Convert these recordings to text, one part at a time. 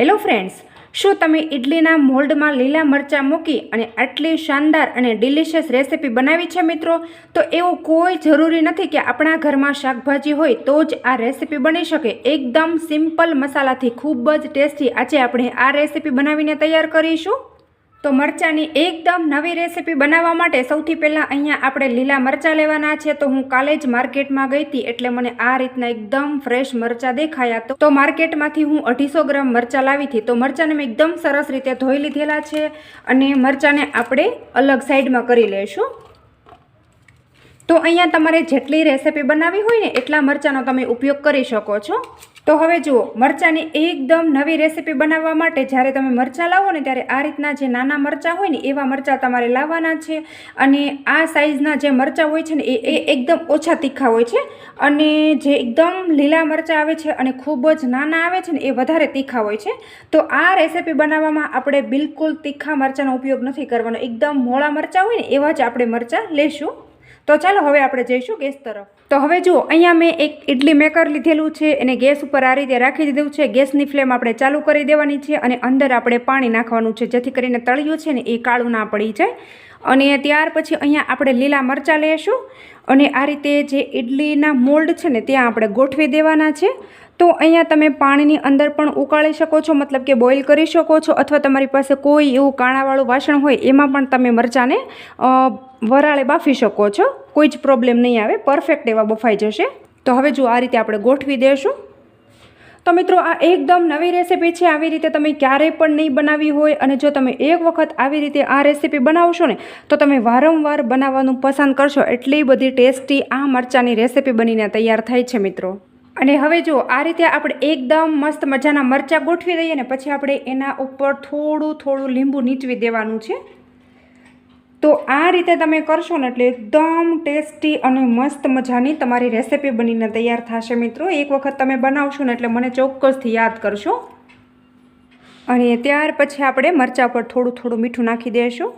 Hello friends શું તમે ઇડલીના મોલ્ડમાં લીલા મરચાં મૂકી અને આટલી શાનદાર અને ડિલિશિયસ રેસિપી બનાવી છે મિત્રો? તો એવું કોઈ જરૂરી નથી કે આપણા ઘરમાં શાકભાજી હોય તો જ આ રેસિપી બની શકે. એકદમ સિમ્પલ મસાલાથી ખૂબ જ ટેસ્ટી આજે આપણે આ રેસીપી બનાવીને તૈયાર કરીશું. તો મરચાંની એકદમ નવી રેસિપી બનાવવા માટે સૌથી પહેલાં અહીંયા આપણે લીલા મરચાં લેવાના છે. તો હું કાલે જ માર્કેટમાં ગઈ હતી એટલે મને આ રીતના એકદમ ફ્રેશ મરચાં દેખાયા. તો માર્કેટમાંથી હું અઢીસો ગ્રામ મરચાં લાવી હતી. તો મરચાંને મેં એકદમ સરસ રીતે ધોઈ લીધેલા છે અને મરચાંને આપણે અલગ સાઈડમાં કરી લઈશું. તો અહીંયા તમારે જેટલી રેસિપી બનાવવી હોય ને એટલા મરચાંનો તમે ઉપયોગ કરી શકો છો. તો હવે જુઓ, મરચાંની એકદમ નવી રેસીપી બનાવવા માટે જ્યારે તમે મરચાં લાવો ને ત્યારે આ રીતના જે નાના મરચાં હોય ને, એવા મરચાં તમારે લાવવાના છે. અને આ સાઇઝના જે મરચાં હોય છે ને એ એકદમ ઓછા તીખા હોય છે. અને જે એકદમ લીલા મરચાં આવે છે અને ખૂબ જ નાના આવે છે ને, એ વધારે તીખા હોય છે. તો આ રેસીપી બનાવવામાં આપણે બિલકુલ તીખા મરચાંનો ઉપયોગ નથી કરવાનો. એકદમ મોળા મરચાં હોય ને, એવા જ આપણે મરચાં લેશું. તો ચાલો હવે આપણે જઈશું ગેસ તરફ. તો હવે જુઓ, અહીંયા મેં એક ઇડલી મેકર લીધેલું છે, એને ગેસ ઉપર આ રીતે રાખી દીધું છે. ગેસની ફ્લેમ આપણે ચાલુ કરી દેવાની છે અને અંદર આપણે પાણી નાખવાનું છે, જેથી કરીને તળિયું છે ને એ કાળું ના પડી જાય. અને ત્યાર પછી અહીંયા આપણે લીલા મરચાં લઈશું અને આ રીતે જે ઇડલીના મોલ્ડ છે ને, ત્યાં આપણે ગોઠવી દેવાના છે. તો અહીંયા તમે પાણીની અંદર પણ ઉકાળી શકો છો, મતલબ કે બોઇલ કરી શકો છો અથવા તમારી પાસે કોઈ એવું કાણાવાળું વાસણ હોય એમાં પણ તમે મરચાંને વરાળે બાફી શકો છો. કોઈ જ પ્રોબ્લેમ નહીં આવે પરફેક્ટ એવા બફાઈ જશે. તો હવે જો આ રીતે આપણે ગોઠવી દઈશું તો મિત્રો, આ એકદમ નવી રેસીપી છે. આવી રીતે તમે ક્યારેય પણ નહીં બનાવી હોય અને જો તમે એક વખત આવી રીતે આ રેસિપી બનાવશો ને, તો તમે વારંવાર બનાવવાનું પસંદ કરશો. એટલી બધી ટેસ્ટી આ મરચાંની રેસિપી બનીને તૈયાર થાય છે મિત્રો. અને હવે જો આ રીતે આપણે એકદમ મસ્ત મજાના મરચાં ગોઠવી દઈએ ને પછી આપણે એના ઉપર થોડું થોડું લીંબુ નીચવી દેવાનું છે. તો આ રીતે તમે કરશો ને એટલે એકદમ ટેસ્ટી અને મસ્ત મજાની તમારી રેસીપી બનીને તૈયાર થશે મિત્રો. એક વખત તમે બનાવશો ને એટલે મને ચોક્કસથી યાદ કરશો. અને ત્યાર પછી આપણે મરચાં પર થોડું થોડું મીઠું નાખી દઈશું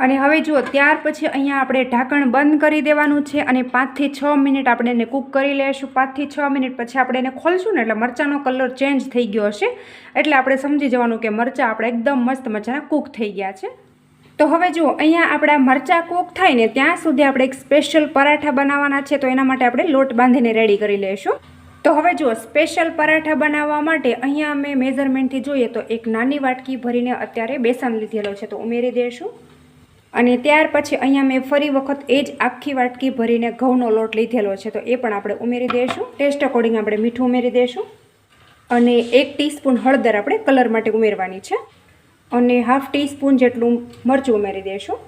અને હવે જુઓ ત્યાર પછી અહીંયા આપણે ઢાંકણ બંધ કરી દેવાનું છે અને પાંચથી છ મિનિટ આપણે એને કૂક કરી લઈશું પાંચથી છ મિનિટ પછી આપણે એને ખોલશું ને એટલે મરચાંનો કલર ચેન્જ થઈ ગયો હશે. એટલે આપણે સમજી જવાનું કે મરચાં આપણે એકદમ મસ્ત મજાના કૂક થઈ ગયા છે. તો હવે જુઓ અહીંયા આપણા મરચાં કૂક થાય ને ત્યાં સુધી આપણે એક સ્પેશિયલ પરાઠા બનાવવાના છે તો એના માટે આપણે લોટ બાંધીને રેડી કરી લઈશું તો હવે જુઓ સ્પેશિયલ પરાઠા બનાવવા માટે અહીંયા અમે મેઝરમેન્ટથી જોઈએ તો એક નાની વાટકી ભરીને અત્યારે બેસન લીધેલો છે તો ઉમેરી દઈશું અને ત્યાર પછી અહીંયા મેં ફરી વખત એ જ આખી વાટકી ભરીને ઘઉંનો લોટ લીધેલો છે. તો એ પણ આપણે ઉમેરી દઈશું ટેસ્ટ અકોર્ડિંગ આપણે મીઠું ઉમેરી દઈશું અને એક ટીસ્પૂન હળદર આપણે કલર માટે ઉમેરવાની છે. અને હાફ ટીસ્પૂન જેટલું મરચું ઉમેરી દઈશું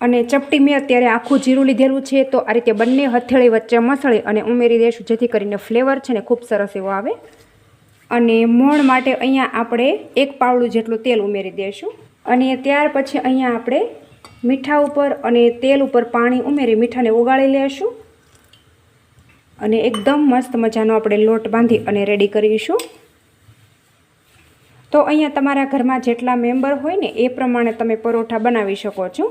અને ચપટી મેં અત્યારે આખું જીરું લીધેલું છે. તો આ રીતે બંને હથેળી વચ્ચે મસળી અને ઉમેરી દઈશું જેથી કરીને ફ્લેવર છે ને ખૂબ સરસ એવો આવે. અને મોણ માટે અહીંયા આપણે એક પાવડું જેટલું તેલ ઉમેરી દઈશું અને ત્યાર પછી અહીંયા આપણે મીઠા ઉપર અને તેલ ઉપર પાણી ઉમેરી મીઠાને ઓગાળી લેશું. અને એકદમ મસ્ત મજાનો આપણે લોટ બાંધી અને રેડી કરીશું. તો અહીંયા તમારા ઘરમાં જેટલા મેમ્બર હોય ને, એ પ્રમાણે તમે પરોઠા બનાવી શકો છો.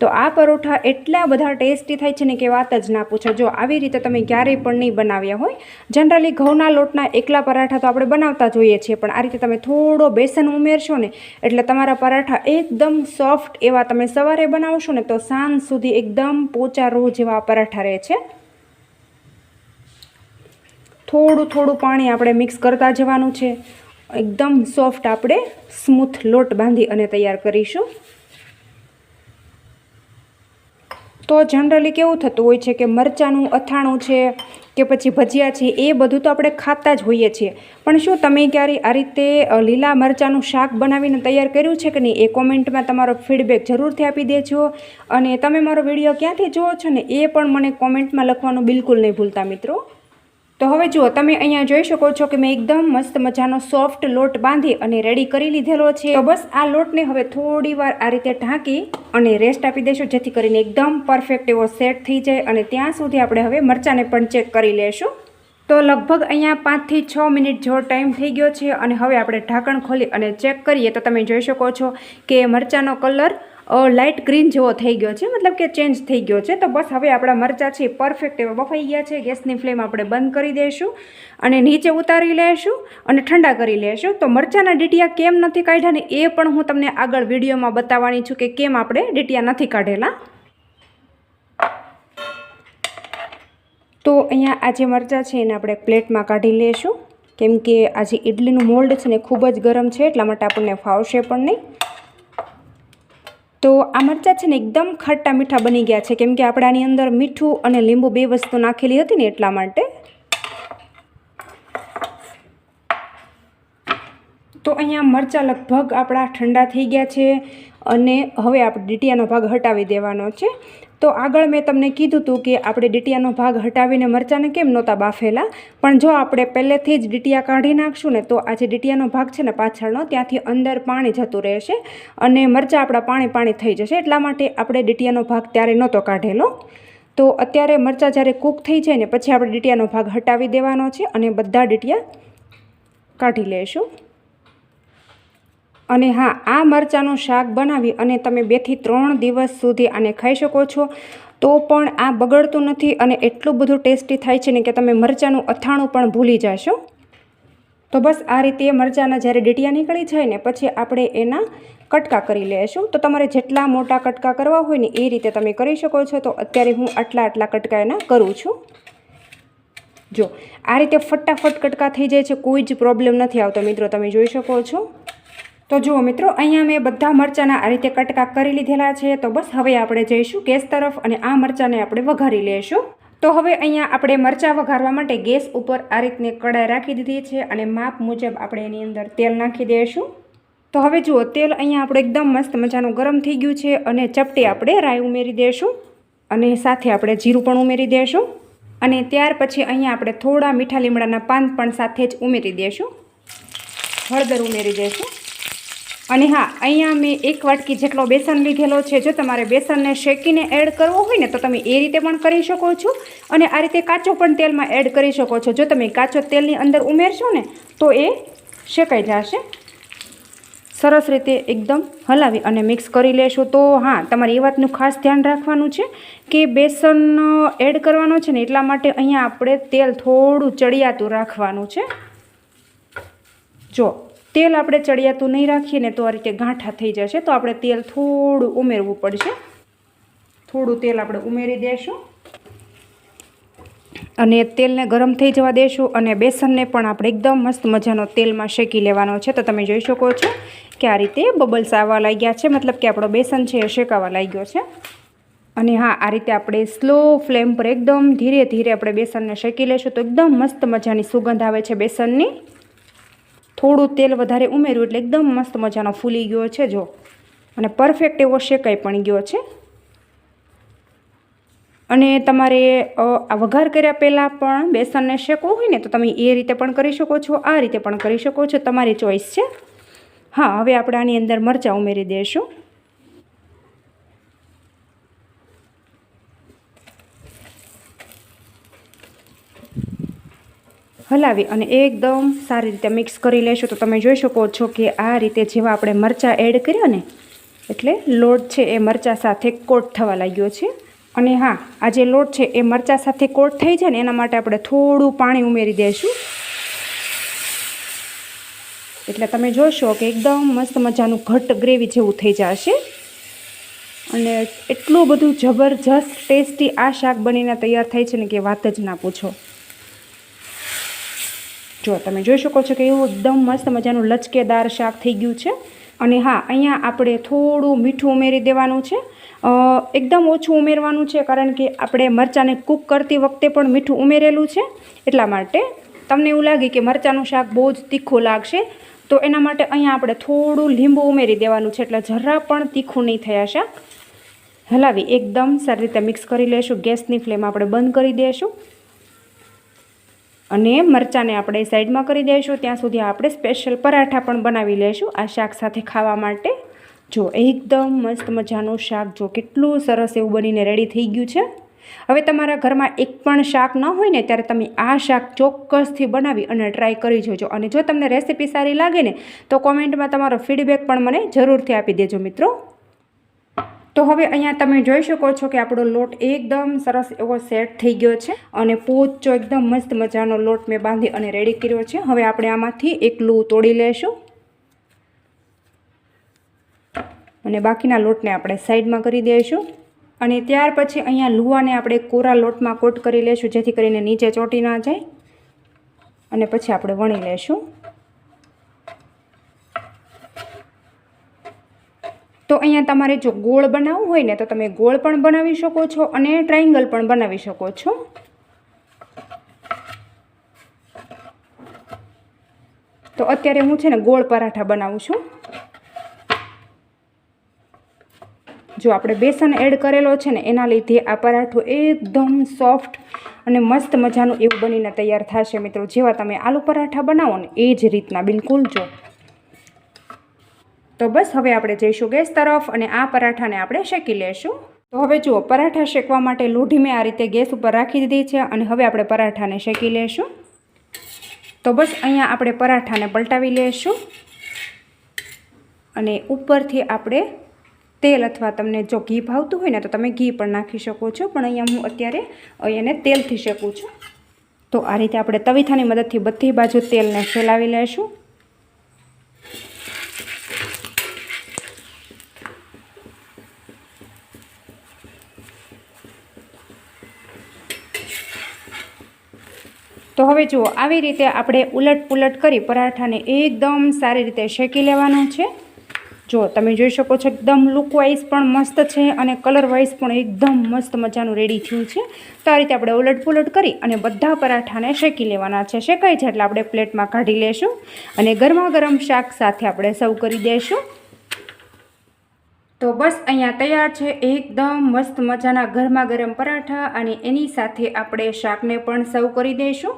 તો આ પરોઠા એટલા બધા ટેસ્ટી થાય છે ને કે વાત જ ના પૂછો. જો આવી રીતે તમે ક્યારેય પણ નહીં બનાવ્યા હોય, જનરલી ઘઉંના લોટના એકલા પરાઠા તો આપણે બનાવતા જોઈએ છીએ, પણ આ રીતે તમે થોડો બેસન ઉમેરશો ને, એટલે તમારા પરાઠા એકદમ સોફ્ટ એવા તમે સવારે બનાવશો ને, તો સાંજ સુધી એકદમ પોચા રોજ જેવા પરાઠા રહે છે. થોડું થોડું પાણી આપણે મિક્સ કરતા જવાનું છે. એકદમ સોફ્ટ આપણે સ્મૂથ લોટ બાંધી અને તૈયાર કરીશું. તો જનરલી કેવું થતું હોય છે કે મરચાંનું, અથાણું છે કે પછી ભજીયા છે, એ બધું તો આપણે ખાતા જ હોઈએ છીએ. પણ શું તમે ક્યારે આ રીતે લીલા મરચાંનું શાક બનાવીને તૈયાર કર્યું છે કે નહીં? એ કોમેન્ટમાં તમારો ફીડબેક જરૂરથી આપી દેજો. અને તમે મારો વીડિયો ક્યાંથી જુઓ છો ને, એ પણ મને કોમેન્ટમાં લખવાનું બિલકુલ નહીં ભૂલતા મિત્રો. તો હવે જુઓ, તમે અહીંયા જોઈ શકો છો કે મેં એકદમ મસ્ત મજાનો સોફ્ટ લોટ બાંધી અને રેડી કરી લીધેલો છે. તો બસ આ લોટને હવે થોડી વાર આ રીતે ઢાંકી અને રેસ્ટ આપી દઈશું, જેથી કરીને એકદમ પરફેક્ટ એવો સેટ થઈ જાય અને ત્યાં સુધી આપણે હવે મરચાંને પણ ચેક કરી લેશું. તો લગભગ અહીંયા પાંચથી છ મિનિટ જેવો ટાઈમ થઈ ગયો છે અને હવે આપણે ઢાંકણ ખોલી અને ચેક કરીએ. તો તમે જોઈ શકો છો કે મરચાંનો કલર લાઇટ ગ્રીન જેવો થઈ ગયો છે. મતલબ કે ચેન્જ થઈ ગયો છે. તો બસ હવે આપણા મરચાં છે પરફેક્ટ એવા બફાઈ ગયા છે. ગેસની ફ્લેમ આપણે બંધ કરી દઈશું અને નીચે ઉતારી લેશું અને ઠંડા કરી લેશું. તો મરચાંના ડીટિયા કેમ નથી કાઢ્યા ને એ પણ હું તમને આગળ વિડીયોમાં બતાવવાની છું કે કેમ આપણે ડીટિયા નથી કાઢેલા. તો અહીંયા આ જે મરચાં છે એને આપણે પ્લેટમાં કાઢી લઈશું કેમ કે આજે ઇડલીનું મોલ્ડ છે ને ખૂબ જ ગરમ છે, એટલા માટે આપણને ફાવશે પણ નહીં. તો આ મરચાં છે ને એકદમ ખાટા મીઠા બની ગયા છે. કેમ કે આપણે આની અંદર મીઠું અને લીંબુ બે વસ્તુ નાખેલી હતી ને એટલા માટે. તો અહીંયા મરચાં લગભગ આપણા ઠંડા થઈ ગયા છે અને હવે આપણે ડીટીયાનો ભાગ હટાવી દેવાનો છે. તો આગળ મેં તમને કીધું હતું કે આપણે ડીટિયાનો ભાગ હટાવીને મરચાંને કેમ નહોતા બાફેલા? પણ જો આપણે પહેલેથી જ ડીટિયા કાઢી નાખશું ને, તો આ જે ડીટીયાનો ભાગ છે ને પાછળનો, ત્યાંથી અંદર પાણી જતું રહેશે અને મરચાં આપણા પાણી પાણી થઈ જશે. એટલા માટે આપણે ડીટીયાનો ભાગ ત્યારે નહોતો કાઢેલો. તો અત્યારે મરચાં જ્યારે કૂક થઈ જાય ને, પછી આપણે ડીટિયાનો ભાગ હટાવી દેવાનો છે અને બધા ડીટિયા કાઢી લઈશું અને હા, આ મરચાંનું શાક બનાવી અને તમે બેથી ત્રણ દિવસ સુધી આને ખાઈ શકો છો. તો પણ આ બગડતું નથી અને એટલું બધું ટેસ્ટી થાય છે ને કે તમે મરચાંનું અથાણું પણ ભૂલી જશો. તો બસ આ રીતે મરચાંના જ્યારે ડીટિયા નીકળી જાય ને પછી આપણે એના કટકા કરી લઈશું તો તમારે જેટલા મોટા કટકા કરવા હોય ને એ રીતે તમે કરી શકો છો. તો અત્યારે હું આટલા આટલા કટકા એના કરું છું. જો, આ રીતે ફટાફટ કટકા થઈ જાય છે, કોઈ જ પ્રોબ્લેમ નથી આવતો. મિત્રો, તમે જોઈ શકો છો. તો જુઓ મિત્રો, અહીંયા મેં બધા મરચાંના આ રીતે કટકા કરી લીધેલા છે. તો બસ હવે આપણે જઈશું ગેસ તરફ અને આ મરચાંને આપણે વઘારી લઈશું તો હવે અહીંયા આપણે મરચાં વઘારવા માટે ગેસ ઉપર આ રીતને કડાઈ રાખી દીધી છે અને માપ મુજબ આપણે એની અંદર તેલ નાખી દઈશું તો હવે જુઓ, તેલ અહીંયા આપણે એકદમ મસ્ત મજાનું ગરમ થઈ ગયું છે અને ચપટી આપણે રાઈ ઉમેરી દઈશું અને સાથે આપણે જીરું પણ ઉમેરી દઈશું અને ત્યાર પછી અહીંયા આપણે થોડા મીઠા લીમડાના પાન પણ સાથે જ ઉમેરી દઈશું હળદર ઉમેરી દઈશું અને હા, અહીંયા મેં એક વાટકી જેટલો બેસન લીધેલો છે. જો તમારે બેસનને શેકીને એડ કરવો હોય ને, તો તમે એ રીતે પણ કરી શકો છો. અને આ રીતે કાચો પણ તેલમાં એડ કરી શકો છો. જો તમે કાચો તેલની અંદર ઉમેરશો ને, તો એ શેકાઈ જશે. સરસ રીતે એકદમ હલાવી અને મિક્સ કરી લેશું. તો હા, તમારે એ વાતનું ખાસ ધ્યાન રાખવાનું છે કે બેસન એડ કરવાનો છે ને, એટલા માટે અહીંયા આપણે તેલ થોડું ચડિયાતું રાખવાનું છે. જો તેલ આપણે ચડિયાતું નહીં રાખીએ ને તો આ રીતે ગાંઠા થઈ જશે. તો આપણે તેલ થોડું ઉમેરવું પડશે. થોડું તેલ આપણે ઉમેરી દઈશું અને તેલને ગરમ થઈ જવા દેશું અને બેસનને પણ આપણે એકદમ મસ્ત મજાનો તેલમાં શેકી લેવાનો છે. તો તમે જોઈ શકો છો કે આ રીતે બબલ્સ આવવા લાગ્યા છે. મતલબ કે આપણો બેસન છે એ શેકાવા લાગ્યો છે. અને હા, આ રીતે આપણે સ્લો ફ્લેમ પર એકદમ ધીરે ધીરે આપણે બેસનને શેકી લેશું તો એકદમ મસ્ત મજાની સુગંધ આવે છે બેસનની. થોડું તેલ વધારે ઉમેર્યું એટલે એકદમ મસ્ત મજાનો ફૂલી ગયો છે, જો. અને પરફેક્ટ એવો શેકાઈ પણ ગયો છે. અને તમારે આ વઘાર કર્યા પહેલાં પણ બેસનને શેકવું હોય ને, તો તમે એ રીતે પણ કરી શકો છો, આ રીતે પણ કરી શકો છો, તમારી ચોઈસ છે. હા, હવે આપણે આની અંદર મરચાં ઉમેરી દઈશું. હલાવી અને એકદમ સારી રીતે મિક્સ કરી લેશું. તો તમે જોઈ શકો છો કે આ રીતે જેવા આપણે મરચાં એડ કર્યા ને, એટલે લોટ છે એ મરચાં સાથે કોટ થવા લાગ્યો છે. અને હા, આ જે લોટ છે એ મરચાં સાથે કોટ થઈ જાય ને, એના માટે આપણે થોડું પાણી ઉમેરી દઈશું એટલે તમે જોશો કે એકદમ મસ્ત મજાનું ઘટ ગ્રેવી જેવું થઈ જશે. અને એટલું બધું જબરજસ્ત ટેસ્ટી આ શાક બનીને તૈયાર થાય છે ને કે વાત જ ના પૂછો. જો તમે જોઈ શકો છો કે એવું એકદમ મસ્ત મજાનું લચકેદાર શાક થઈ ગયું છે. અને હા, અહીંયા આપણે થોડું મીઠું ઉમેરી દેવાનું છે. એકદમ ઓછું ઉમેરવાનું છે કારણ કે આપણે મરચાંને કૂક કરતી વખતે પણ મીઠું ઉમેરેલું છે. એટલા માટે તમને એવું લાગે કે મરચાંનું શાક બહુ જ તીખું લાગશે, તો એના માટે અહીંયા આપણે થોડું લીંબુ ઉમેરી દેવાનું છે. એટલે જરા પણ તીખું નહીં થયા શાક. હલાવી, એકદમ સારી રીતે મિક્સ કરી લઈશું ગેસની ફ્લેમ આપણે બંધ કરી દઈશું અને મરચાંને આપણે સાઈડમાં કરી દઈશું. ત્યાં સુધી આપણે સ્પેશિયલ પરાઠા પણ બનાવી લઈશું. આ શાક સાથે ખાવા માટે જો એકદમ મસ્ત મજાનું શાક, જો કેટલું સરસ એવું બનીને રેડી થઈ ગયું છે. હવે તમારા ઘરમાં એક પણ શાક ન હોય ને, ત્યારે તમે આ શાક ચોક્કસથી બનાવી અને ટ્રાય કરી જોજો. અને જો તમને રેસીપી સારી લાગે ને, તો કોમેન્ટમાં તમારો ફીડબેક પણ મને જરૂરથી આપી દેજો મિત્રો. તો હવે અહીંયા તમે જોઈ શકો છો કે આપણો લોટ એકદમ સરસ એવો સેટ થઈ ગયો છે અને પોચો એકદમ મસ્ત મજાનો લોટ મેં બાંધી અને રેડી કર્યો છે. હવે આપણે આમાંથી એકલું તોડી લેશું. અને બાકીના લોટને આપણે સાઈડમાં કરી દઈશું. અને ત્યાર પછી અહીંયા લુવાને આપણે કોરા લોટમાં કોટ કરી લેશું જેથી કરીને નીચે ચોંટી ના જાય. અને પછી આપણે વણી લેશું. તો અહીંયા તમારે જો ગોળ બનાવવું હોય ને તો તમે ગોળ પણ બનાવી શકો છો અને ટ્રાયંગલ પણ બનાવી શકો છો. તો અત્યારે હું છે ને ગોળ પરાઠા બનાવું છું. જો આપણે બેસન એડ કરેલો છે ને એના લીધે આ પરાઠો એકદમ સોફ્ટ અને મસ્ત મજાનું એવું બનીને તૈયાર થશે મિત્રો. જેવા તમે આલુ પરાઠા બનાવો ને એ જ રીતના, બિલકુલ જો. તો બસ હવે આપણે જઈશું ગેસ તરફ અને આ પરાઠાને આપણે શેકી લેશું. તો હવે જુઓ, પરાઠા શેકવા માટે લોઢી મેં આ રીતે ગેસ ઉપર રાખી દીધી છે અને હવે આપણે પરાઠાને શેકી લેશું. તો બસ અહીંયા આપણે પરાઠાને પલટાવી લેશું. અને ઉપરથી આપણે તેલ, અથવા તમને જો ઘી ભાવતું હોય ને, તો તમે ઘી પણ નાખી શકો છો. પણ અહીંયા હું અત્યારે એને તેલથી શેકું છું. તો આ રીતે આપણે તવીથાની મદદથી બધી બાજુ તેલને ફેલાવી લેશું. તો હવે જુઓ, આવી રીતે આપણે ઉલટ પુલટ કરી પરાઠાને એકદમ સારી રીતે શેકી લેવાનો છે. જો તમે જોઈ શકો છો, એકદમ લુકવાઇઝ પણ મસ્ત છે અને કલર વાઇઝ પણ એકદમ મસ્ત મજાનું રેડી થયું છે. તો આ રીતે આપણે ઉલટ પુલટ કરી અને બધા પરાઠાને શેકી લેવાના છે. શેકાય છે એટલે આપણે પ્લેટમાં કાઢી લેશું અને ગરમા ગરમ શાક સાથે આપણે સર્વ કરી દઈશું તો બસ અહીંયા તૈયાર છે એકદમ મસ્ત મજાના ગરમા ગરમ પરાઠા અને એની સાથે આપણે શાકને પણ સર્વ કરી દઈશું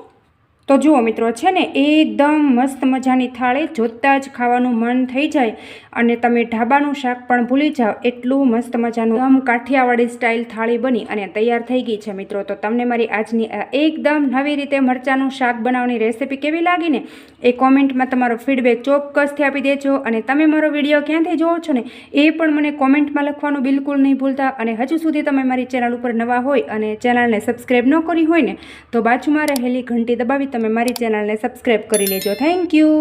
તો જુઓ મિત્રો, છે ને, એકદમ મસ્ત મજાની થાળી, જોતાં જ ખાવાનું મન થઈ જાય અને તમે ઢાબાનું શાક પણ ભૂલી જાઓ, એટલું મસ્ત મજાનું એકદમ કાઠિયાવાડી સ્ટાઇલ થાળી બની અને તૈયાર થઈ ગઈ છે મિત્રો. તો તમને મારી આજની એકદમ નવી રીતે મરચાંનું શાક બનાવવાની રેસીપી કેવી લાગી ને, એ કોમેન્ટમાં તમારો ફીડબેક ચોક્કસથી આપી દેજો અને તમે મારો વીડિયો ક્યાંથી જોવો છો ને, એ પણ મને કોમેન્ટમાં લખવાનું બિલકુલ નહીં ભૂલતા અને હજુ સુધી તમે મારી ચેનલ ઉપર નવા હોય અને ચેનલને સબસ્ક્રાઈબ ન કરી હોય ને, તો બાજુમાં રહેલી ઘંટી દબાવી તમે મારી ચેનલને સબસ્ક્રાઈબ કરી લેજો. Thank you